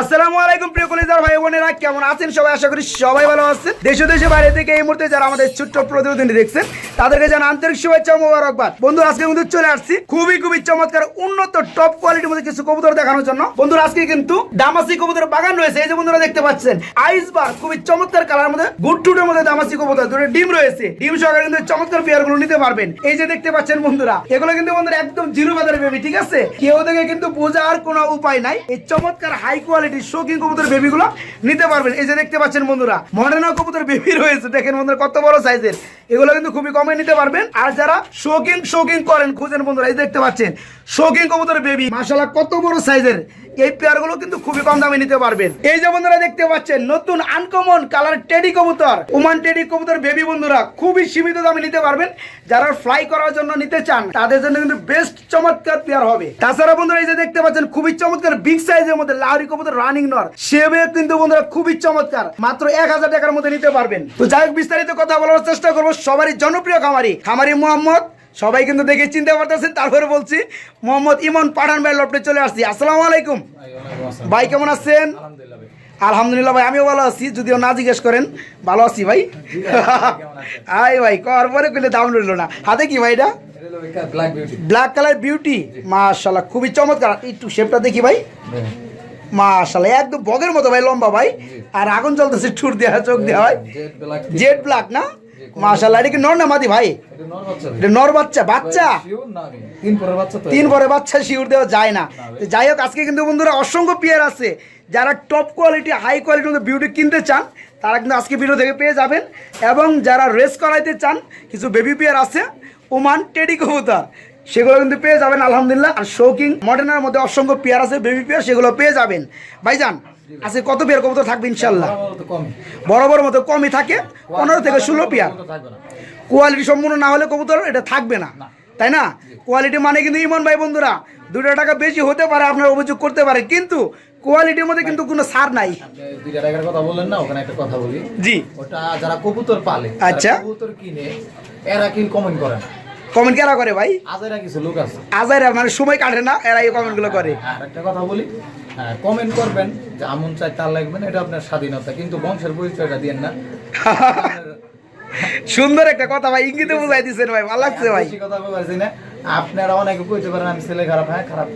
আসসালামু আলাইকুম প্রিয় কলেজার ভাই বোনেরা, কেমন আছেন সবাই? আশা করি সবাই ভালো আছেন। দেশ দেশে বাইরে থেকে এই মুহূর্তে যারা আমাদের ছোট্ট প্রতিবেদনটি দেখছেন, তাদেরকে জানা আন্তরিক শুভেচ্ছা মোবারকবাদ। বন্ধু আজকে কিন্তু চলে আসছি খুবই খুবই চমৎকার, উন্নত টপ কোয়ালিটির মধ্যে কিছু কবুতর দেখানোর জন্য। বন্ধুরা, আজকে কিন্তু দামাসি কবুতর বাগান রয়েছে। এই যে বন্ধুরা দেখতে পাচ্ছেন আইস বার খুবই চমৎকার কালার মধ্যে গুড মধ্যে দামাসি কবুতর, দুটো ডিম রয়েছে। ডিম সহকারে কিন্তু চমৎকার পেয়ারগুলো নিতে পারবেন। এই যে দেখতে পাচ্ছেন বন্ধুরা, এগুলো কিন্তু বন্ধুরা একদম জিরো বাজারে বেবি, ঠিক আছে? কেউ দেখে কিন্তু বোঝার কোনো উপায় নাই। এই চমৎকার হাই কোয়ালিটির শৌখিন কবুতর বেবি গুলো নিতে পারবেন। এই যে দেখতে পাচ্ছেন বন্ধুরা মডার্ন কবুতর বেবি রয়েছে। দেখেন বন্ধুরা, কত বড় সাইজের এগুলো কিন্তু খুবই কমে নিতে পারবেন। আর যারা শৌখিন শৌখিন করেন, খুঁজেন বন্ধুরা, এই দেখতে পাচ্ছেন শৌখিন কবুতর বেবি মাশাআল্লাহ, কত বড় সাইজের এই পেয়ারগুলো কিন্তু খুবই কম দামে নিতে পারবেন। এই যে বন্ধুরা দেখতে পাচ্ছেন, নতুন আনকমন কালার টেডি কবুতর ওমান টেডি কবুতর বেবি বন্ধুরা খুবই সীমিত দামে নিতে পারবেন। যারা ফ্লাই করার জন্য নিতে চান, তাদের জন্য কিন্তু বেস্ট চমৎকার পেয়ার হবে। তাছাড়া বন্ধুরা এই যে দেখতে পাচ্ছেন, খুবই চমৎকার বিগ সাইজের মধ্যে লাউরি কবুতর রানিং নর। সেবে কিন্তু বন্ধুরা খুবই চমৎকার, মাত্র এক হাজার টাকার মধ্যে নিতে পারবেন। তো যাই হোক, বিস্তারিত কথা বলার চেষ্টা করব সবারই জনপ্রিয় খামারি খামারি মোহাম্মদ সবাই কিন্তু দেখে চিনতে পারতেছেন তারপরে বলছি মোহাম্মদ ইমন পাঠান ভাই লপটে চলে আসছি। আসসালামু আলাইকুম। ভাই কেমন আছেন? আলহামদুলিল্লাহ ভাই আমিও ভালো আছি যদিও না জিজ্ঞেস করেন ভালো আছি ভাই। আই ভাই কর পরে কইলে দাম রইল না। হাতে কি ভাই এটা? ব্ল্যাক কালার বিউটি মাশাল্লাহ খুবই চমৎকার। একটু শেপটা দেখি ভাই। মাশাল্লাহ একদম বগের মতো ভাই লম্বা ভাই। আর আগুন জ্বলতেছে ঠুর দেওয়া চোখ দেওয়া হয় জেড ব্ল্যাক না? মাশাল্লাহ এটা কি নর না মাদি ভাই? এটা নর বাচ্চা বাচ্চা তিন পরে বাচ্চা শিউর দেওয়া যায় না। যাই হোক আজকে কিন্তু বন্ধুরা অসংখ্য পেয়ার আছে। যারা টপ কোয়ালিটি হাই কোয়ালিটির মধ্যে বিউটি কিনতে চান তারা কিন্তু আজকে ভিডিও থেকে পেয়ে যাবেন। এবং যারা রেস করাইতে চান কিছু বেবি পেয়ার আছে ওমান টেডি কবুতর। সেগুলো কিন্তু পেয়ে যাবেন আলহামদুলিল্লাহ। আর শৌকিং মডার্নের মধ্যে অসংখ্য পেয়ার আছে বেবি পেয়ার সেগুলো পেয়ে যাবেন। ভাইজান আজকে কত পেয়ার কবুতর থাকবে ইনশাল্লাহ বড় বড় মতো কমই থাকে পনেরো থেকে ষোলো পেয়ার। কোয়ালিটি সম্পূর্ণ না হলে কবুতর এটা থাকবে না। তাই না? কোয়ালিটি মানে কিন্তু ইমন ভাই বন্ধুরা দুটো টাকা বেশি হতে পারে আপনার অভিযোগ করতে পারে কিন্তু কোয়ালিটির মধ্যে কিন্তু কোনো সার নাই। দুইটা টাকার কথা বললেন না ওখানে একটা কথা বলি। জি। ওটা যারা কবুতর পালে আচ্ছা। কবুতর কিনে এরা কি কমেন্ট করে না। কমেন্ট কেরা করে ভাই? আজেরা কিছু লোক আছে। আজাইরা মানে সময় কাটে না এরা এই কমেন্টগুলো করে। আর একটা কথা বলি। কমেন্ট করবেন যে আমন চাই তার লাগবে না এটা আপনার স্বাধীনতা কিন্তু বংশের পরিচয়টা দিয়েন না। সুন্দর একটা কথা ভাই ইঙ্গিতে বুঝাই দিচ্ছেন ভাই ভালো লাগছে ভাই। কথা বলছি না। আপনারা অনেকে কইতে পারেন আমি ছেলে খারাপ হ্যাঁ খারাপ।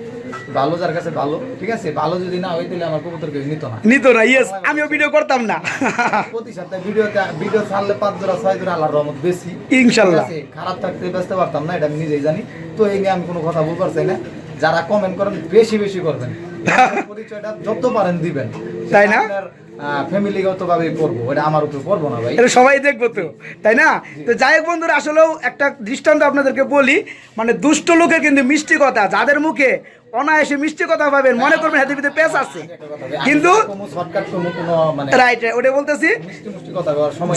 ভালো যার কাছে ভালো ঠিক আছে? ভালো যদি না হয় তাহলে আমার কবুতর কেউ নিত না। নিত না ইয়েস আমিও ভিডিও করতাম না। প্রতি সপ্তাহে ভিডিওতে ভিডিও ছাড়লে পাঁচ জোড়া ছয় জোড়া আল্লাহর রহমত বেশি। ইনশাল্লাহ। খারাপ থাকতে ব্যস্ত পারতাম না এটা আমি নিজেই জানি। তো এই নিয়ে আমি কোনো কথা বলতে পারছি না। যারা কমেন্ট করেন বেশি বেশি করবেন। পরিচয়টা যত পারেন দিবেন। তাই না? ফ্যামিলিগতভাবেই করব। এটা আমার উপর করব না ভাই। এটা সবাই দেখব তো। তাই না? তো যাই হোক বন্ধুরা আসলেও একটা দৃষ্টান্ত আপনাদেরকে বলি মানে দুষ্ট লোকের কিন্তু মিষ্টি কথা যাদের মুখে অনায়াসে মিষ্টি কথা পাবেন মনে করবেন হাতে ভিতরে পেঁচ আছে। কিন্তু রাইট ওটা বলতেছি,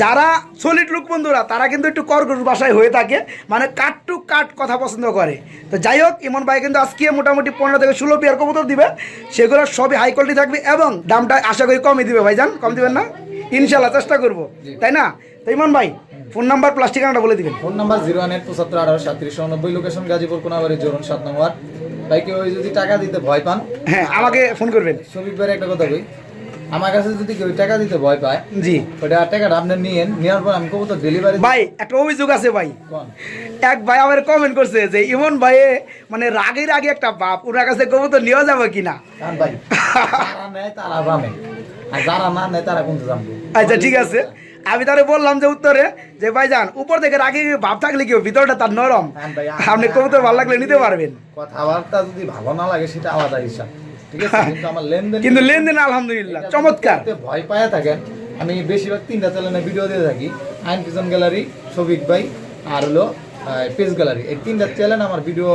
যারা সলিড লুক বন্ধুরা, তারা কিন্তু একটু কর্কশ বাসায় হয়ে থাকে মানে কাট টু কাট কথা পছন্দ করে। তো যাই হোক, ইমন ভাই কিন্তু আজকে মোটামুটি পনেরো থেকে ষোলো পেয়ার কবুতর দিবে, সেগুলো সবই হাই কোয়ালিটি থাকবে এবং দামটা আশা করি কমই দিবে, ভাইজান, কম দিবেন না? ইনশাল্লাহ চেষ্টা করব, তাই না? তো ইমন ভাই ফোন নাম্বার প্লাস ঠিকানাটা বলে দিবেন। Phone number zero one eight পঁচাত্তর আঠারো সাতত্রিশ লোকেশন গাজীপুর, কোনাবাড়ি, জোরন সাত নম্বর। ভাই কেউ যদি টাকা দিতে ভয় পান হ্যাঁ আমাকে ফোন করবেন। ভাইয়ের একটা কথা কই। আমার কাছে যদি কেউ টাকা দিতে ভয় পায় জি। ওটা টাকাটা আপনি নিয়েন নেওয়ার পর আমি কবুতর ডেলিভারি ভাই একটা অভিযোগ আছে ভাই। এক ভাই আমার কমেন্ট করছে যে ইমন ভাইয়ে মানে রাগের আগে একটা বাপ ওনার কাছে কবুতর নিয়ে যাব কিনা? ভাই যারা নেয় তারা আর যারা না নেয় তারা কিন্তু আচ্ছা ঠিক আছে। আমি তাহলে বললাম যে উত্তরে যে ভাইজান উপর থেকে রাখি ভাব থাকলে কি ভিতরটা তার নরম। হ্যাঁ আপনি কবুতর ভালো লাগলে নিতে পারবেন। কথাবার্তা যদি ভালো না লাগে সেটা আলাদা হিসাব। ঠিক আছে কিন্তু আমার লেনদেন কিন্তু লেনদেন আলহামদুলিল্লাহ চমৎকার। ভয় পায় থাকেন আমি বেশিরভাগ তিনটা চ্যানেলে ভিডিও দিয়ে থাকি। আইন পিজন গ্যালারি শফিক ভাই আর হলো পেজ গ্যালারি এই তিনটা চ্যানেল আমার ভিডিও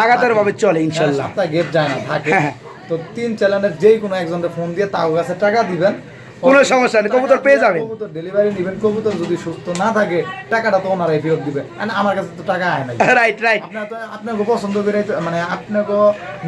লাগাতার ভাবে চলে ইনশাল্লাহ। গেট যায় না থাকে। হ্যাঁ। তো তিন চ্যানেলের যেই কোনো একজনের ফোন দিয়ে তাও কাছে টাকা দিবেন। কোনো সমস্যা নেই, কবুতর পেয়ে যাবেন। কবুতর ডেলিভারি নেবেন কবুতর যদি সুস্থ না থাকে টাকাটা তো ওনারাই ফেরত দিবে। আর আমার কাছে তো টাকা আয় নাই। রাইট রাইট আপনাকে পছন্দ করে মানে আপনাকে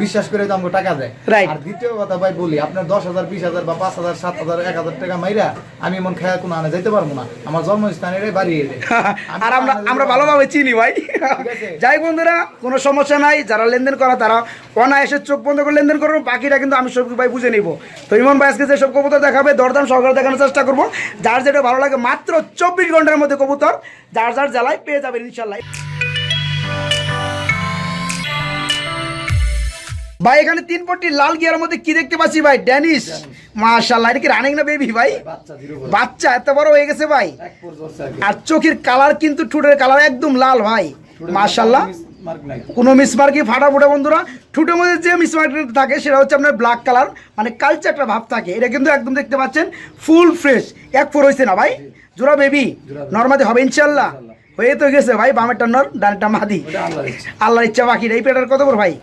বিশ্বাস করে তো আমাকে টাকা দেয়। Right. আর দ্বিতীয় কথা ভাই বলি আপনার দশ হাজার বিশ হাজার বা পাঁচ হাজার সাত হাজার এক হাজার টাকা মাইরা আমি এমন খেয়া কোনো আনে যাইতে পারব না। আমার জন্মস্থান এটাই বাড়িয়ে দেয় আর আমরা আমরা ভালোভাবে চিনি ভাই। যাই বন্ধুরা কোনো সমস্যা নাই যারা লেনদেন করা তারা অনায়াসে চোখ বন্ধ করে লেনদেন করব বাকিটা কিন্তু আমি সব ভাই বুঝে নিব। তো ইমন ভাই আজকে যেসব কবুতর দেখাবে দরদাম সহকারে দেখানোর চেষ্টা করব। যার যেটা ভালো লাগে মাত্র চব্বিশ ঘণ্টার মধ্যে কবুতর যার যার জ্বালায় পেয়ে যাবেন ইনশাল্লাহ। ভাই এখানে তিন পট্টি লাল গিয়ার মধ্যে কি দেখতে পাচ্ছি ভাই? ড্যানিশ। মাশাল্লাহ এটা কি রানিং না বেবি ভাই? বাচ্চা এত বড় হয়ে গেছে ভাই। আর চোখের কালার কিন্তু ঠুটের কালার একদম লাল ভাই। মাশাল্লাহ কোনো মিসমার্কি ফাটা ফুটে বন্ধুরা। ঠুটের মধ্যে যে মিসমার্কটা থাকে সেটা হচ্ছে আপনার ব্ল্যাক কালার মানে কালচার একটা ভাব থাকে। এটা কিন্তু একদম দেখতে পাচ্ছেন ফুল ফ্রেশ এক ফোর হয়েছে না ভাই? জোড়া বেবি নর্মাদি হবে ইনশাল্লাহ। হয়ে তো গেছে ভাই বামেরটা নর ডানটা মাদি। আল্লাহর ইচ্ছা। বাকি। এই পেটার কত করে ভাই?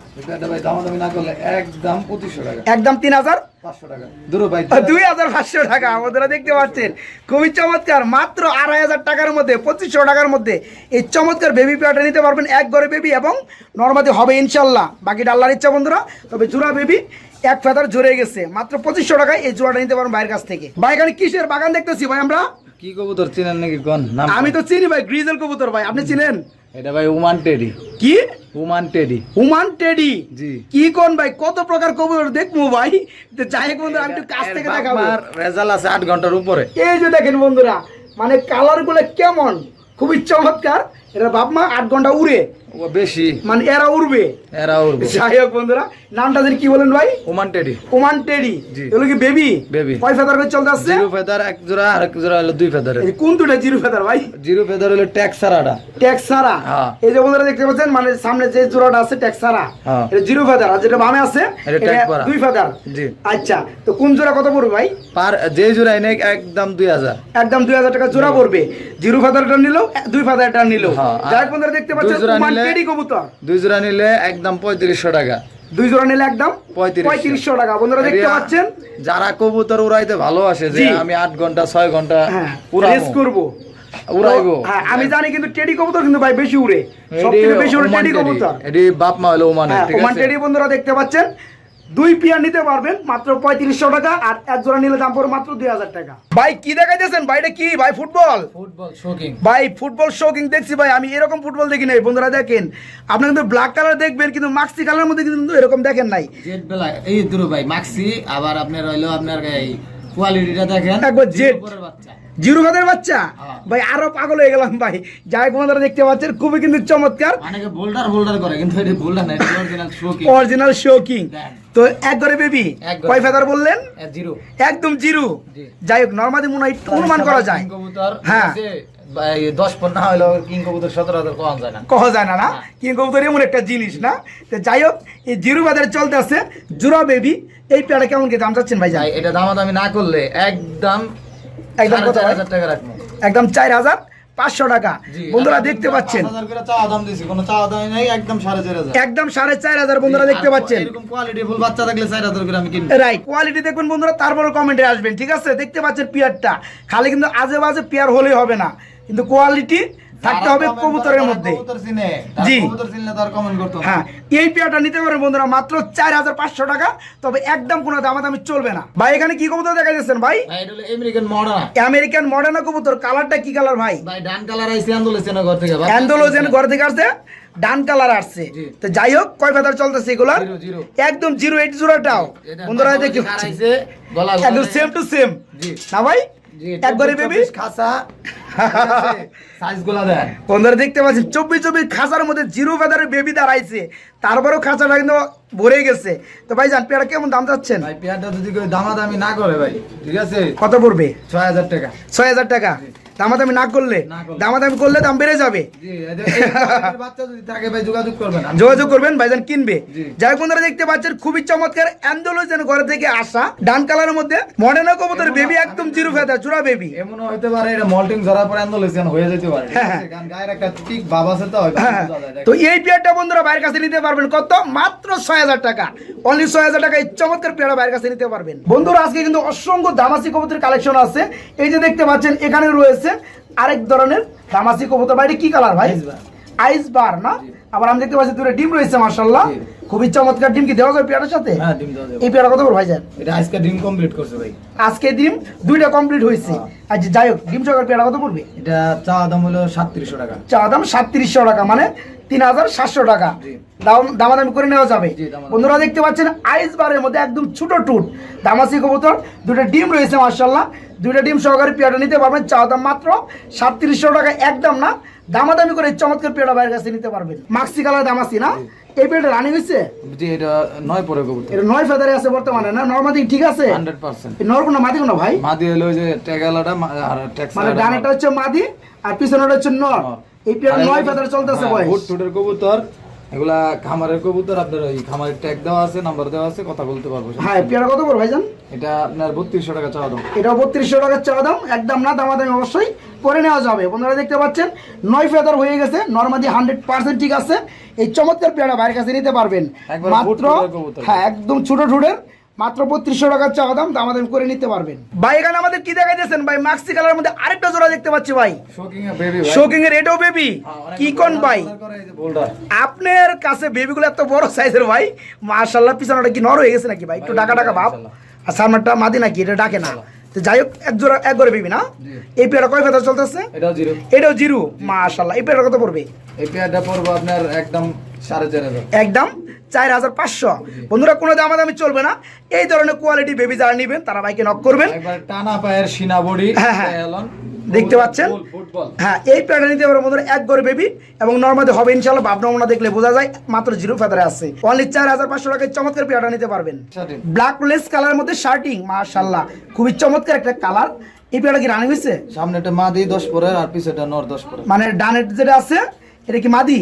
একদম তিন হাজার? পাঁচশো টাকা। দূর ভাই দুই হাজার পাঁচশো টাকা আমাদের দেখতে পাচ্ছেন। খুবই চমৎকার মাত্র আড়াই হাজার টাকার মধ্যে পঁচিশশো টাকার মধ্যে এই চমৎকার বেবি নিতে পারবেন এক ঘরে বেবি এবং নর্মাদি হবে ইনশাল্লাহ। বাকিটা আল্লাহর ইচ্ছা বন্ধুরা তবে জোড়া বেবি এক ফেদার জোরে গেছে। মাত্র পঁচিশশো টাকায় এই জোড়াটা নিতে পারবেন বাইরের কাছ থেকে। ভাই এখানে কিসের বাগান দেখতেছি ভাই আমরা? কি কবুতর চিনেন নাকি কোন? নাম আমি তো চিনি ভাই গ্রিজেল কবুতর ভাই আপনি চিনেন? এটা ভাই উমান টেডি। কি? Oman teddy. Oman teddy? জি। কি কোন ভাই কত প্রকার কবুতর দেখব ভাই? তো যাই বন্ধুরা আমি একটু কাছ থেকে দেখাবো। আমার রেজাল্ট আছে আট ঘণ্টার উপরে। এই যে দেখেন বন্ধুরা মানে কালারগুলো কেমন? খুবই চমৎকার। এটা বাপমা আট ঘণ্টা উড়ে। বেশি। মানে এরা উড়বে। এরা উড়বো। যাই হোক বন্ধুরা নামটা কি বলেন ভাই? Oman teddy. Oman teddy. এগুলো কি বেবি? Baby। কয় ফেদার করে চলতে আসছে? জিরো ফেদার এক জোড়া আর এক জোড়া হলো দুই ফেদারের। এই কোন দুটা জিরো ফেদার ভাই? জিরো ফেদার হলো ট্যাক্স সারাটা। ট্যাক্স সারা। হ্যাঁ। এই যে বন্ধুরা দেখতে পাচ্ছেন মানে সামনে যে জোড়াটা আছে ট্যাক্স সারা। হ্যাঁ। এটা জিরো ফেদার আর যেটা বামে আছে। দুই ফেদার। জি। আচ্ছা তো কোন জোড়া কত পড়বে ভাই? পার যে জোড়া এনে একদম দুই হাজার। একদম দুই হাজার টাকা জোড়া পড়বে। জিরো ফাদারটা নিলেও দুই ফাদারটা নিলেও আর যাই বন্ধুরা দেখতে পাচ্ছেন ওমান টেডি কবুতর। দুই জোড়া নিলে একদম পঁয়ত্রিশশো টাকা। দুই জোড়া নিলে একদম পঁয়ত্রিশশো। পঁয়ত্রিশশো টাকা। বন্ধুরা দেখতে পাচ্ছেন? যারা কবুতর উড়াইতে ভালোবাসে যে আমি আট ঘণ্টা ছয় ঘণ্টা হ্যাঁ রেস করব। উড়াইবো। হ্যাঁ আমি জানি কিন্তু টেডি কবুতর কিন্তু ভাই বেশি উড়ে। সব থেকে বেশি উড়ে টেডি কবুতর। এটি বাপ মা হলো ওমানে হ্যাঁ ওমান টেডি বন্ধুরা দেখতে পাচ্ছেন? দুই পিয়ার নিতে পারবেন মাত্র পঁয়ত্রিশশো টাকা আর এক জোড়া নিলে দাম পড়বে মাত্র দুই হাজার টাকা। ভাই কি দেখাইতেছেন? ভাইটা কি? ভাই ফুটবল? ফুটবল শোকিং ভাই ফুটবল শোকিং দেখছি ভাই আমি এরকম ফুটবল দেখি নাই। বন্ধুরা দেখেন আপনি কিন্তু ব্ল্যাক কালার দেখবেন কিন্তু মাক্সি কালার মধ্যে কিন্তু এরকম দেখেন নাই। জেড বেলা এই দুটো ভাই মাক্সি আবার আপনার হইল আপনার এই কোয়ালিটিটা দেখেন একবার জেড। উপরের বাচ্চা। জিরো ভাতের বাচ্চা? হ্যাঁ। ভাই আরও পাগল হয়ে গেলাম ভাই। যাই বন্ধুরা দেখতে পাচ্ছেন খুবই কিন্তু চমৎকার। অনেকে বোল্ডার বোল্ডার করে কিন্তু এটা বোল্ডার না অরিজিনাল শোকি অরিজিনাল শোকিং দেখ। তো এক ঘরে বেবি কয় ফেদার বললেন? জিরো। একদম জিরো। যাই হোক নর্মালি মনে হয় অনুমান করা যায়। হ্যাঁ। দশ পর না কিং কবুতর সতেরো হাজার কম যায় না। কহা যায় না না? হ্যাঁ। কিং কবুতর এমন একটা জিনিস না? তো যাই হোক এই জিরো বাজারে চলতে আছে জুরা বেবি এই পেয়ারা কেমন কি দাম চাচ্ছেন ভাই এটা না করলে একদম একদম কত হাজার টাকা রাখব। একদম চার হাজার? পাঁচশো টাকা। বন্ধুরা দেখতে পাচ্ছেন। একদম সাড়ে চার হাজার। একদম সাড়ে চার হাজার বন্ধুরা দেখতে পাচ্ছেন। কোয়ালিটি ফুল বাচ্চা থাকলে চার হাজার করে আমি রাইট কোয়ালিটি দেখবেন বন্ধুরা তারপরে কমেন্টে আসবেন ঠিক আছে? দেখতে পাচ্ছেন পেয়ারটা খালি কিন্তু আজে বাজে পিয়ার হলেই হবে না। কিন্তু কোয়ালিটি থাকতে হবে কবুতরের মধ্যে। জি। হ্যাঁ এই পেয়ারটা নিতে পারেন বন্ধুরা মাত্র চার হাজার পাঁচশো টাকা তবে একদম কোনো দামাদামি চলবে না। ভাই এখানে কি কবুতর দেখা যাচ্ছেন ভাই? আমেরিকান মডার্ন কবুতর? কালারটা কি কালার ভাই? ডান কালার আন্দোলন ঘর থেকে ভাই। ঘর থেকে আসছে ডান কালার আসছে। তো যাই হোক কয় ফেদার চলতেছে এগুলার। একদম জিরো এইট জিরোটাও এটা বন্ধুরা একদম সেম টু সেম না ভাই? একবারে চব্বিশ, বেবি? চব্বিশ খাসা সাইজ দেন। বন্ধুরা দেখতে পাচ্ছেন চব্বিশ চব্বিশ খাঁচার মধ্যে জিরো ফেদারের বেবি দাঁড়াইছে। তারপরেও খাঁচাটা কিন্তু ভরে গেছে। তো ভাই জান পেয়ারা কেমন দাম চাচ্ছেন? ভাই পেয়ারটা যদি দামাদামি না করে ভাই ঠিক আছে? কত পড়বে? ছয় হাজার টাকা। ছয় হাজার টাকা। দামাদামি না করলে দামাদামি করলে দাম বেড়ে যাবে। যোগাযোগ করবেন ভাইজান কিনবে। যাই বন্ধুরা দেখতে পাচ্ছেন খুবই চমৎকার অ্যান্ডোলজেন ঘর থেকে আসা। ডান কালারের মধ্যে মডার্ন কবুতর বেবি একদম জিরো ফেদা চূড়া বেবি এমনও হতে পারে এটা মল্টিং ধরার পরে হয়ে যেতে পারে। হ্যাঁ? কারণ গায়ের একটা ঠিক ভাব আছে তো হ্যাঁ তো এই পেয়ারটা বন্ধুরা বাইরের কাছে নিতে পারবেন কত? মাত্র ছয় হাজার টাকা। অনলি ছয় হাজার টাকা এই চমৎকার পেয়ারা বাইরের কাছে নিতে পারবেন। বন্ধুরা আজকে কিন্তু অসংখ্য দামাসি কবুতর কালেকশন আছে। এই যে দেখতে পাচ্ছেন এখানে রয়েছে আরেক ধরনের দামাসি কবুতর। বাইরে কি কালার ভাই? আইস বার। না? আবার আমি দেখতে পাচ্ছি দুটো ডিম রয়েছে মার্শাল্লাহ খুবই চমৎকার ডিম কি? দেওয়া যায় পেয়ারার সাথে? হ্যাঁ যাবে। এই পেয়ারা কত করে ভাই যান এটা আজকে ডিম কমপ্লিট করছে ভাই। আজকে ডিম দুইটা কমপ্লিট হয়েছে। হ্যাঁ। আচ্ছা যাই হোক ডিম সরকার পেয়ারা কত পড়বে? এটা চা দাম হলো সাতত্রিশশো টাকা। চা দাম সাতত্রিশশো টাকা মানে তিন হাজার সাতশো টাকা। দাম দামাদামি করে নেওয়া যাবে। বন্ধুরা দেখতে পাচ্ছেন আইস বারের মধ্যে একদম ছোট টুট দামাসি কবুতর দুটো ডিম রয়েছে মার্শাল্লাহ দুটো ডিম সহকারে পেয়ারা নিতে পারবেন। চা দাম মাত্র সাতত্রিশশো টাকা একদম না। দামাদামি করে চমৎকার পেয়ারা বাইরের কাছে নিতে পারবেন। মাক্সি কালার দামাসি না? এই পেয়ারটা রানি হয়েছে? জি এটা নয় পরে কবুতর। এটা নয় ফেদারে আছে বর্তমানে না? নর্মাদি ঠিক আছে? নর কোনো মাদি কোনো ভাই? মাদি হলো ওই যে ট্যাগালাটা আর ট্যাক্স মানে ডানেটা হচ্ছে মাদি আর পিছনেটা হচ্ছে নর। এই পেয়ার নয় ফেদারে চলতেছে হ্যাঁ, বয়স বুট টুটের কবুতর এগুলা খামারের কবুতর আপনার ওই খামারের ট্যাগ দেওয়া আছে নাম্বার দেওয়া আছে কথা বলতে পারব। হ্যাঁ পেয়ারা কত করে ভাইজান? এটা আপনার বত্রিশশো টাকা চাওয়া দাম। এটা বত্রিশশো চাওয়া দাম একদম না দামাদামি অবশ্যই করে নেওয়া যাবে। বন্ধুরা দেখতে পাচ্ছেন নয় ফেদার হয়ে গেছে নর্মাদি হান্ড্রেড পার্সেন্ট ঠিক আছে। এই চমৎকার পেয়ারা বাইরের কাছে নিতে পারবেন। মাত্র হ্যাঁ একদম ছোট ঠুটের মাত্র বত্রিশশো টাকার চাওয়া দাম দামাদামি করে নিতে পারবেন। ভাই এখানে আমাদের কি দেখা যাচ্ছেন ভাই মাক্সি কালার মধ্যে আরেকটা জোড়া দেখতে পাচ্ছি ভাই। শোকিং এ বেবি ভাই এর এটাও বেবি হ্যাঁ, কি কোন ভাই? আপনার কাছে বেবিগুলো এত বড় সাইজের ভাই? মাশাল্লাহ পিছনটা কি নর হয়ে গেছে নাকি ভাই? একটু ডাকা ডাকা ভাব। আর সামনেটা মাদি নাকি? এটা ডাকে না। যাই হোক এক জোড়া এক করে পেবি না? এই পেয়ারা কয় চলতেছে? এটাও জিরো। এটাও জিরো? মাশাল্লাহ এই পেয়ারা কত পড়বে? এই পেয়ারটা পড়বে আপনার একদম সাড়ে চার হাজার। একদম চার হাজার পাঁচশো। বন্ধুরা কোনো দামাদামি চলবে না। এই ধরনের কোয়ালিটি বেবি যারা নেবেন তারা বাইকে নক করবেন। টানা পায়ের সিনা বডি হ্যাঁ, হ্যাঁ। দেখতে পাচ্ছেন? হ্যাঁ এই প্যাটার্ন নিতে পারব বন্ধুরা এক করে বেবি এবং নর্মালি হবে ইনশাল্লাহ ভাব নমুনা দেখলে বোঝা যায় মাত্র জিরো ফেদারে আছে। অনলি চার হাজার পাঁচশো টাকায় চমৎকার প্যাটার্ন নিতে পারবেন। ব্ল্যাক লেস কালার মধ্যে শার্টিং মাশাল্লাহ খুবই চমৎকার একটা কালার এই পেয়ারটা কি রানি হয়েছে? সামনে একটা মাদি দশ পরে আর পিছেটা নর দশ পরে মানে ডানের যেটা আছে এটা কি মাদি?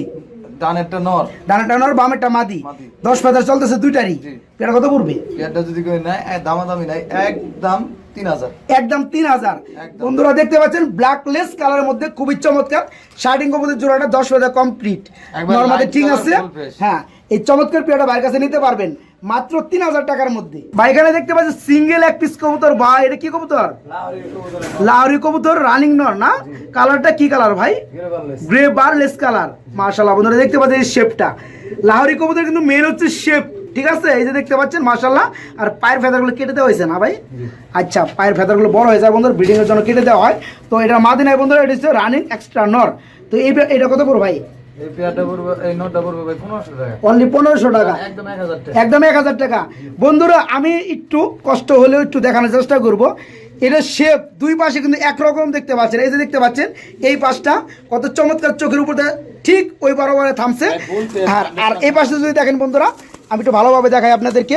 ডানেরটা নর। ডানেরটা নর বামেরটা মাদি। মাদি। দশ ফেদার চলতেছে দুইটারই। পেয়ারা কত পড়বে? পেয়ারটা যদি কই নাই দামাদামি নাই একদম একদম তিন হাজার। বন্ধুরা দেখতে পাচ্ছেন ব্ল্যাক লেস কালারের মধ্যে খুবই চমৎকার। শার্টিং কবুতর জোড়াটা দশ হাজার কমপ্লিট একবার নর্মালি ঠিক আছে। হ্যাঁ এই চমৎকার পেয়ারটা বাইরের কাছে নিতে পারবেন। মাত্র তিন হাজার টাকার মধ্যে। বাইকানে দেখতে পাচ্ছেন সিঙ্গেল এক পিস কবুতর। ভাই এটা কি কবুতর? লাউরি কবুতর। রানিং নর না? কালারটা কি কালার ভাই? গ্রে বার লেস কালার মাশাল্লাহ বন্ধুরা দেখতে পাচ্ছেন এই শেপটা লাহোরি কবুতর কিন্তু মেন হচ্ছে শেপ ঠিক আছে? এই যে দেখতে পাচ্ছেন মাশাল্লাহ আর পায়ের ফেদারগুলো কেটে দেওয়া হয়েছে না ভাই? আচ্ছা পায়ের ফেদারগুলো বড় হয়ে যায় বন্ধুরা ব্রিডিং এর জন্য কেটে দেওয়া হয়। তো এটা মাদিনায় বন্ধুরা এটা হচ্ছে রানিং এক্সট্রা নর তো এই এটা কত পড়ো ভাই? একদম এক হাজার টাকা। বন্ধুরা আমি একটু কষ্ট হলেও একটু দেখানোর চেষ্টা করব। এটা শেপ দুই পাশে কিন্তু একরকম দেখতে পাচ্ছেন। এই যে দেখতে পাচ্ছেন এই পাশটা কত চমৎকার চোখের উপর দিয়ে ঠিক ওই বরাবরে থামছে। আর আর এই পাশে যদি দেখেন বন্ধুরা আমি একটু ভালোভাবে দেখাই আপনাদেরকে।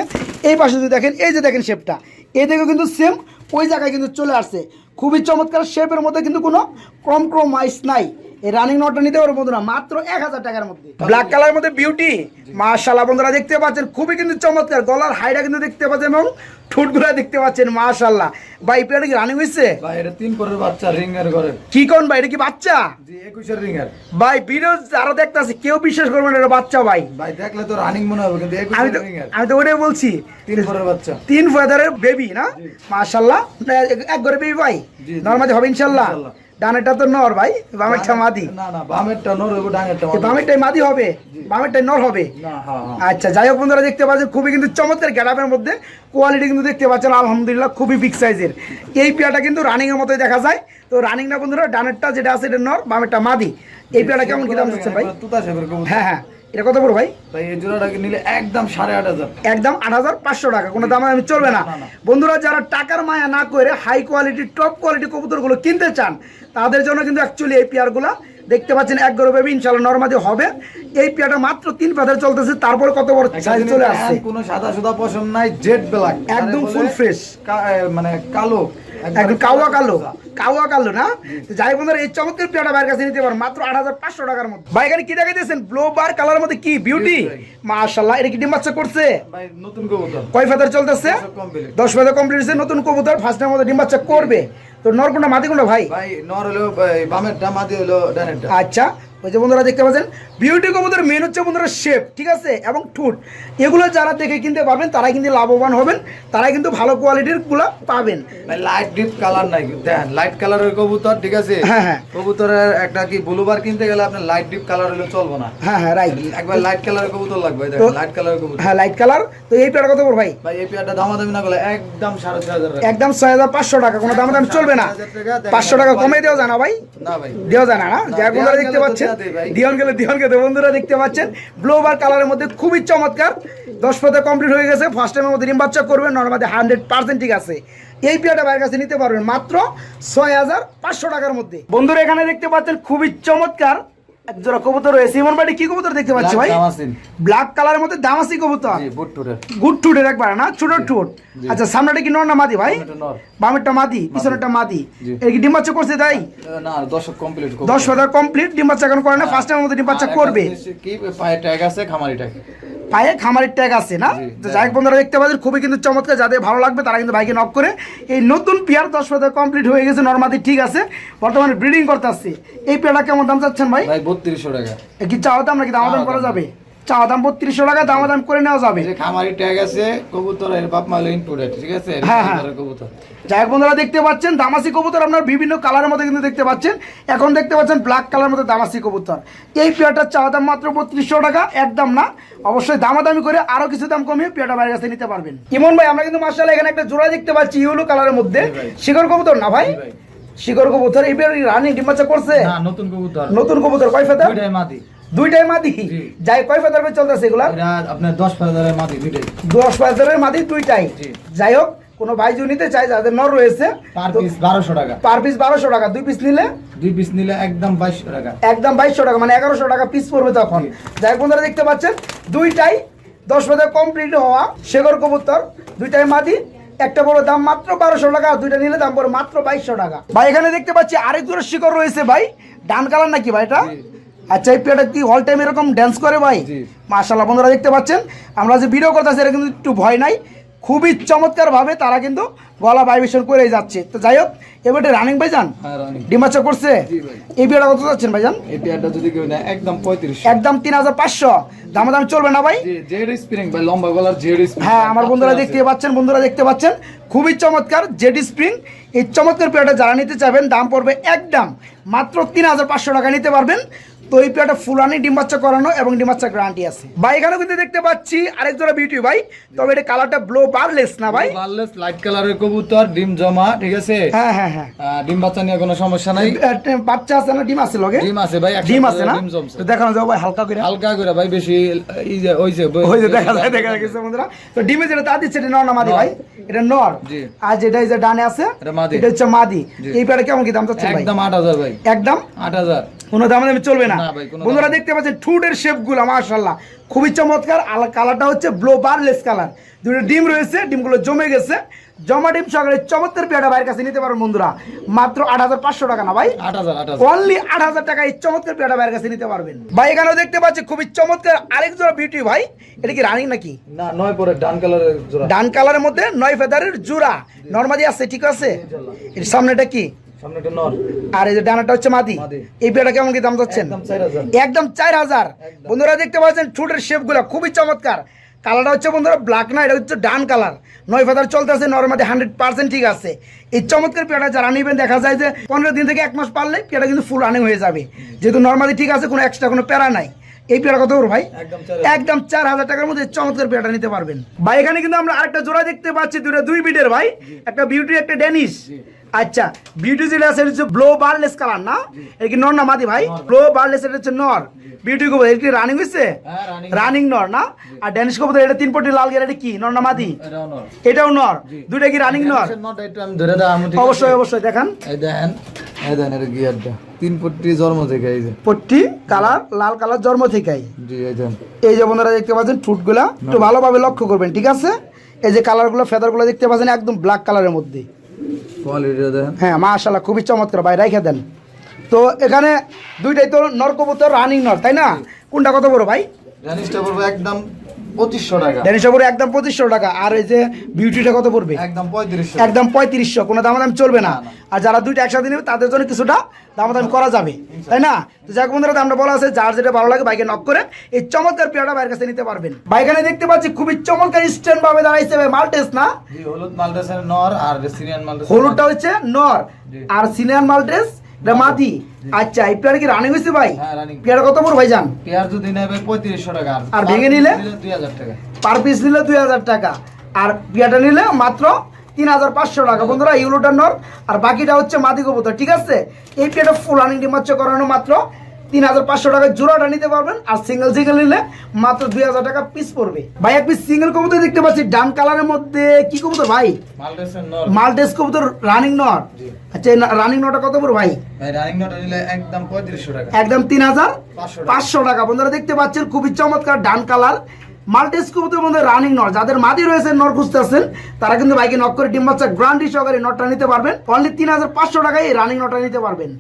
এই পাশে যদি দেখেন, এই যে দেখেন শেপটা এই দেখে কিন্তু সেম ওই জায়গায় কিন্তু চলে আসছে। খুবই চমৎকার শেপের মধ্যে কিন্তু কোনো কম্প্রোমাইজ নাই। এই রানিং নোটটা নিতে পারব বন্ধুরা মাত্র এক হাজার টাকার মধ্যে। ব্ল্যাক কালার মধ্যে বিউটি মাশাল্লাহ বন্ধুরা দেখতে পাচ্ছেন খুবই কিন্তু চমৎকার। গলার হাইটা কিন্তু দেখতে পাচ্ছেন এবং ঠোঁটগুলো দেখতে পাচ্ছেন মাশাল্লাহ ভাই পেয়ারটা কি রানিং হয়েছে ভাই এটা তিন পরের বাচ্চা রিং এর কি কোন ভাই এটা কি বাচ্চা? জি একুশের রিং এর ভাই ভিডিও যারা দেখতেছে কেউ বিশ্বাস করবে না এটা বাচ্চা ভাই। ভাই দেখলে তো রানিং মনে হবে কিন্তু আমি তো ওটাই বলছি। তিন পরের বাচ্চা। তিন ফেদারের বেবি না? মাশাল্লাহ এক ঘরে বেবি ভাই। হবে। ডানেরটা তো নর ভাই বামেরটা মাদি। না না বামেরটা নর হবে ডানেরটা মাদি। বামেরটাই মাদি হবে? বামেরটাই নর হবে? আচ্ছা যাই হোক বন্ধুরা দেখতে পাচ্ছেন খুবই কিন্তু চমৎকার গ্যাডাপের মধ্যে কোয়ালিটি কিন্তু দেখতে পাচ্ছেন আলহামদুলিল্লাহ খুবই বিগ সাইজের এই পেয়াটা কিন্তু রানিংয়ের মতোই দেখা যায়। তো রানিং না বন্ধুরা ডানেরটা যেটা আছে এটা নর বামেরটা মাদি। এই পেয়াটা কেমন কি দাম ভাই? হ্যাঁ হ্যাঁ। এটা কত বড় ভাই? ভাই এই জোড়াটাকে নিলে একদম সাড়ে আট হাজার। একদম আট হাজার পাঁচশো টাকা কোনো দামে আমি চলবে না। বন্ধুরা যারা টাকার মায়া না করে হাই কোয়ালিটি টপ কোয়ালিটি কবুতরগুলো কিনতে চান তাদের জন্য কিন্তু অ্যাকচুয়ালি এই পেয়ারগুলো দেখতে পাচ্ছেন এক গরু বেবি ইনশাল্লাহ নর্মাদি হবে। এই পেয়ারটা মাত্র তিন পাতার চলতেছে তারপর কত বড় সাইজ চলে আসছে। কোনো সাদা সুদা পছন্দ নাই জেড ব্ল্যাক একদম full fresh। মানে কালো। একদম কাওয়া কালো কাওয়া কালো না? যাই বন্ধুরা এই চমৎকার পেয়ারটা বাইরের কাছে নিতে পারেন মাত্র আট হাজার পাঁচশো টাকার মধ্যে। ভাই এখানে কি দেখা দিয়েছেন ব্লো বার কালার মধ্যে কি? বিউটি মাশাল্লাহ এটা কি ডিম বাচ্চা করছে? নতুন কবুতর। কয় ফেদার চলতেছে? দশ ফেদার কমপ্লিট হয়েছে নতুন কবুতর ফার্স্ট টাইম মধ্যে ডিম বাচ্চা করবে। তো নরকুন্ডা মাদি কোনটা ভাই? ভাই নর হলো বামেরটা মাদি হলো ডানেরটা। আচ্ছা ওই যে বন্ধুরা দেখতে পাচ্ছেন? বিউটি কবুতর মেন হচ্ছে বন্ধুরা শেপ ঠিক আছে? এবং ঠুট। এগুলো যারা দেখে কিনতে পারবেন তারাই কিন্তু লাভবান হবেন তারাই কিন্তু ভালো কোয়ালিটিরগুলা পাবেন। লাইট ডিপ কালার নাই দেন লাইট কালারের কবুতর ঠিক আছে? হ্যাঁ, হ্যাঁ। কবুতরের একটা কি ব্লুবার কিনতে গেলে আপনার লাইট ডিপ কালার হলে চলবে না। হ্যাঁ হ্যাঁ রাইট একবার লাইট কালারের কবুতর লাগবে দেখেন লাইট কালারের কবুতর। হ্যাঁ লাইট কালার তো এই পেয়ার কত পড় ভাই? ভাই এই পেয়ারটা দামাদামি না করলে একদম সাড়ে ছয় হাজার। একদম ছয় হাজার পাঁচশো টাকা কোনো দাম দাম চলবে না। পাঁচশো টাকা কমে দেওয়া যায় না ভাই। না ভাই। দেওয়া যায় না না? না, বন্ধুরা দেখতে পাচ্ছেন গেলে গেলে বন্ধুরা দেখতে পাচ্ছেন ব্লোবার কালারের মধ্যে খুবই চমৎকার। দশ পথে কমপ্লিট হয়ে গেছে। ফার্স্ট টাইমের মধ্যে ডিম বাচ্চা করবেন নর্মালি হান্ড্রেড পার্সেন্ট ঠিক আছে। এই বাইরের কাছে নিতে পারবেন মাত্র ছয় হাজার পাঁচশো টাকার মধ্যে। বন্ধুরা এখানে দেখতে পাচ্ছেন খুবই চমৎকার। জোড়া কবুতর রয়েছে। ইমন বাড়ি কি কবুতর দেখতে পাচ্ছি ভাই? ব্ল্যাক কালারের মধ্যে দামাসি কবুতর। জি গুড টুটের একবার না? ছোট টুট আচ্ছা সামনেটা কি নর না মাদি ভাই? বামেরটা মাদি পিছনেরটা মাদি। জি। এর কি করছে তাই? না দশক কমপ্লিট দশ হাজার কমপ্লিট এখন করে না ফার্স্ট মধ্যে ডিম করবে। কি পায়ে ট্যাগ আছে খামারি ট্যাগ পায়ে খামারের ট্যাগ আছে না? তো যাই হোক বন্ধুরা দেখতে পাচ্ছেন খুবই কিন্তু চমৎকার যাদের ভালো লাগবে তারা কিন্তু বাইকে নক করে। এই নতুন পেয়ার দশ পাতা কমপ্লিট হয়ে গেছে নর্মাদি ঠিক আছে। বর্তমানে ব্রিডিং করতে আসছে। এই পেয়ারটা কেমন দাম চাচ্ছেন ভাই? ভাই বত্রিশশো টাকা। কি চাওয়া দাম নাকি দাম দাম করা যাবে? চাওয়া দাম বত্রিশশো টাকা দামা দাম করে নেওয়া যাবে। খামারি ট্যাগ আছে কবুতর এর বাপ ঠিক আছে? হ্যাঁ, হ্যাঁ। কবুতর। যাই হোক বন্ধুরা দেখতে পাচ্ছেন দামাসি কবুতর আপনার বিভিন্ন কালারের মধ্যে কিন্তু দেখতে পাচ্ছেন। এখন দেখতে পাচ্ছেন ব্ল্যাক কালার মধ্যে দামাসি কবুতর। এই পেয়ারটার চাওয়া দাম মাত্র বত্রিশশো টাকা একদম না। অবশ্যই দামাদামি করে আরও কিছু দাম কমিয়ে পেয়ারটা বাইরের কাছে নিতে পারবেন। ইমন ভাই আমরা কিন্তু মার্শাল এখানে একটা জোড়া দেখতে পাচ্ছি ইউলো কালারের মধ্যে। শিকর কবুতর না ভাই। শিকর কবুতর এই পেয়ার রানিং ডিম্বাচা করছে? নতুন কবুতর। নতুন কবুতর কয় মাদি। দুইটাই মাদি? যাই কয় ফেদার করে চলতেছে এগুলা? আপনার দশ হাজারের মাদি দুইটাই। দশ ফেদারের মাদি দুইটাই। যাই হোক কোনো ভাই যদি নিতে চাই যাদের নর রয়েছে পার পিস বারোশো টাকা। পার পিস বারোশো টাকা। দুই পিস নিলে? দুই পিস নিলে একদম বাইশশো টাকা। একদম বাইশশো টাকা মানে এগারোশো টাকা পিস পড়বে তখন। যাই বন্ধুরা দেখতে পাচ্ছেন দুইটাই দশ বাজার কমপ্লিট হওয়া শেখর কবুতর। দুইটাই মাদি একটা বড় দাম মাত্র বারোশো টাকা দুইটা নিলে দাম পড়বে মাত্র বাইশশো টাকা। ভাই এখানে দেখতে পাচ্ছি আরেক দুটো শিকড় রয়েছে ভাই। ডান কালার নাকি ভাই এটা। আচ্ছা এই পেয়ারটা কি অল টাইম এরকম ড্যান্স করে ভাই? জি। মাশাল্লাহ বন্ধুরা দেখতে পাচ্ছেন? আমরা যে ভিডিও করতেছি এটা কিন্তু একটু ভয় নাই। খুবই চমৎকার ভাবে তারা কিন্তু গলা ভাইব্রেশন করেই যাচ্ছে। তো যাই হোক এবারে রানিং ভাইজান? হ্যাঁ রানি ডিমাচা করছে? এই বিয়েটা কত যাচ্ছেন ভাইজান? এই পেয়ারটা যদি কেউ নেয় একদম পঁয়ত্রিশ একদম তিন হাজার পাঁচশো। দামা দাম চলবে না ভাই? জেড স্প্রিং ভাই লম্বা গলার জেড স্প্রিং। হ্যাঁ আমার বন্ধুরা দেখতে পাচ্ছেন বন্ধুরা দেখতে পাচ্ছেন। খুবই চমৎকার জেডি স্প্রিং। এই চমৎকার পেয়ারটা যারা নিতে চাবেন দাম পড়বে একদম মাত্র তিন হাজার পাঁচশো টাকা নিতে পারবেন। তো এই পেয়ারটা ফুলানি ডিম বাচ্চা করানো এবং ডিম বাচ্চা গ্যারান্টি আছে। ভাই এখানেও কিন্তু দেখতে পাচ্ছি আরেক জোড়া বিউটি ভাই। তবে এটা কালারটা ব্লো বারলেস না ভাই? বারলেস লাইট কালারের কবুতর ডিম জমা ঠিক আছে? হ্যাঁ হ্যাঁ হ্যাঁ। ডিম বাচ্চা নিয়ে কোনো সমস্যা নাই। বাচ্চা আছে না ডিম আছে লগে? ডিম আছে ভাই ডিম আছে না? তো দেখানো যাবে ভাই হালকা করে। হালকা করে ভাই বেশি এই যে ওই যে ওই যে দেখা যায় দেখা গেছে বন্ধুরা। তো ডিমে যেটা তা দিচ্ছে এটা নর না মাদি ভাই? এটা নর। জি। আর যেটা এই যে ডানে আছে এটা মাদি। এটা হচ্ছে মাদি। এই পেয়ারা কেমন কি দাম চাচ্ছেন ভাই? একদম আট হাজার ভাই। একদম? আট হাজার। কোনো দাম দামে চলবে না। বন্ধুরা দেখতে পাচ্ছেন ঠুটের শেপগুলো মাশাল্লাহ খুবই চমৎকার। আর কালারটা হচ্ছে ব্লো বারলেস কালার দুটো ডিম রয়েছে ডিমগুলো জমে গেছে। জমা ডিম সকালে চমৎকার পেয়ারা ভাইয়ের কাছে নিতে পারবেন বন্ধুরা। মাত্র আট হাজার পাঁচশো টাকা না ভাই? অনলি আট হাজার। টাকা এই চমৎকার পেয়ারা ভাইয়ের কাছে নিতে পারবেন। ভাই এখানেও দেখতে পাচ্ছি খুবই চমৎকার আরেক জোড়া বিউটি ভাই। এটা কি রানিং নাকি? না নয় পরে ডান কালারের জোড়া। ডান কালারের মধ্যে নয় ফেদারের জোড়া। নর্মালি আছে ঠিক আছে? এর সামনেটা কি? আর এই যে ডানাটা হচ্ছে মাদি। এই কেমন কি দাম যাচ্ছেন একদম চার হাজার। বন্ধুরা দেখতে পাচ্ছেন ঠোঁটের খুবই চমৎকার। কালারটা হচ্ছে বন্ধুরা ব্ল্যাক না এটা হচ্ছে ডান কালার। নয় ফেদার চলতেছে নর্মালি হান্ড্রেড পার্সেন্ট ঠিক আছে। এই চমৎকার যারা নিবেন দেখা যায় যে পনেরো দিন থেকে এক মাস পারলে কিন্তু ফুল রানিং হয়ে যাবে। যেহেতু নর্মালি ঠিক আছে কোনো এক্সট্রা কোনো প্যারা নাই। এই পেয়ারা কত ভাই? একদম চার হাজার। টাকার মধ্যে চমৎকার পেয়ারটা নিতে পারবেন। ভাই এখানে কিন্তু আমরা আরেকটা জোড়া দেখতে পাচ্ছি দুটো দুই বিটের ভাই। একটা বিউটি একটা ড্যানিশ আচ্ছা বিউটি যেটা আছে হচ্ছে ব্লো বারলেস কালার না? এটা কি নর না মাদি ভাই? ব্লো বারলেস এটা হচ্ছে নর। বিউটি কবুতর এটা কি রানিং হয়েছে হ্যাঁ রানিং রানিং নর না? আর ড্যানিশ কবুতর এটা তিন পটি লাল গের এটা কি? নর না মাদি? এটাও নর। এটাও নর। দুইটা কি রানিং নর? অবশ্যই অবশ্যই দেখান। এই দেখেন তিন পট্টি জন্ম থেকে এই যে। পট্টি কালার লাল কালার জন্ম থেকেই। দেখেন এই যে বন্ধুরা দেখতে পাচ্ছেন ঠুটগুলা। একটু ভালোভাবে লক্ষ্য করবেন ঠিক আছে? এই যে কালারগুলো ফেদারগুলো দেখতে পাচ্ছেন একদম ব্ল্যাক কালারের মধ্যে। কোয়ালিটিটা দেখেন হ্যাঁ মাশাল্লাহ খুবই চমৎকার ভাই রাইখে দেন। তো এখানে দুইটাই তো নরকবুতর রানিং নর তাই না? কোনটা কত বড় ভাই? বলব একদম পঁচিশশো টাকা। ড্যানিশা পড়বে একদম পঁচিশশো টাকা। আর এই যে বিউটিটা কত পড়বে? একদম পঁয়ত্রিশশো। একদম পঁয়ত্রিশশো। কোনো দামাদামি চলবে না। আর যারা দুইটা একসাথে নেবে তাদের জন্য কিছুটা দামাদামি করা যাবে। তাই না? তো যাক বন্ধুরা দামটা বলা আছে যার যেটা ভালো লাগে বাইকে নক করে এই চমৎকার পেয়ারটা বাইরের কাছে নিতে পারবেন। বাইকানে দেখতে পাচ্ছি খুবই চমৎকার স্ট্যান্ড ভাবে দাঁড়াইছে মাল্টেস না? হলুদ মালটাসের নর আর সিরিয়ান মালটাস হলুদটা হচ্ছে নর। আর সিনিয়র মাল্টেস এটা মাদি আচ্ছা এই পেয়ার কি রানিং হয়েছে ভাই? হ্যাঁ, পেয়ার কত পড়ো ভাই পেয়ার যদি নেবে পঁয়ত্রিশশো টাকা আর ভেঙে নিলে? দুই হাজার টাকা। পার পিস নিলে দুই হাজার টাকা। আর পিয়াটা নিলে মাত্র তিন হাজার পাঁচশো টাকা। বন্ধুরা ইউলোটার নর। আর বাকিটা হচ্ছে মাদি কবুতর ঠিক আছে? এই পেয়ারটা ফুল রানিং ডিমাচ্ছ করানো মাত্র তিন হাজার পাঁচশো টাকা জোড়াটা নিতে পারবেন আর সিঙ্গেল সিঙ্গেল নিলে মাত্র দুই হাজার টাকা পিস পড়বে। ভাই এক পিস সিঙ্গেল কবুতর দেখতে পাচ্ছি ডান কালারের মধ্যে কি কবুতর ভাই? মাল্টেস কবুতর রানিং নর। জি। আচ্ছা রানিং নটা কত পড়বে ভাই? ভাই রানিং নটা নিলে একদম পঁয়ত্রিশশো টাকা। একদম তিন হাজার পাঁচশো টাকা। বন্ধুরা দেখতে পাচ্ছেন খুবই চমৎকার ডান কালার মাল্টেস কবুতর মধ্যে রানিং নর। যাদের মাদি রয়েছে নর খুঁজতেছেন তারা কিন্তু বাইকে নক করে ডিম বাচ্চা গ্রান্ডি সহকারে নটটা নিতে পারবেন। অনলি তিন হাজার পাঁচশো টাকায় রানিং নটটা নিতে পারবেন।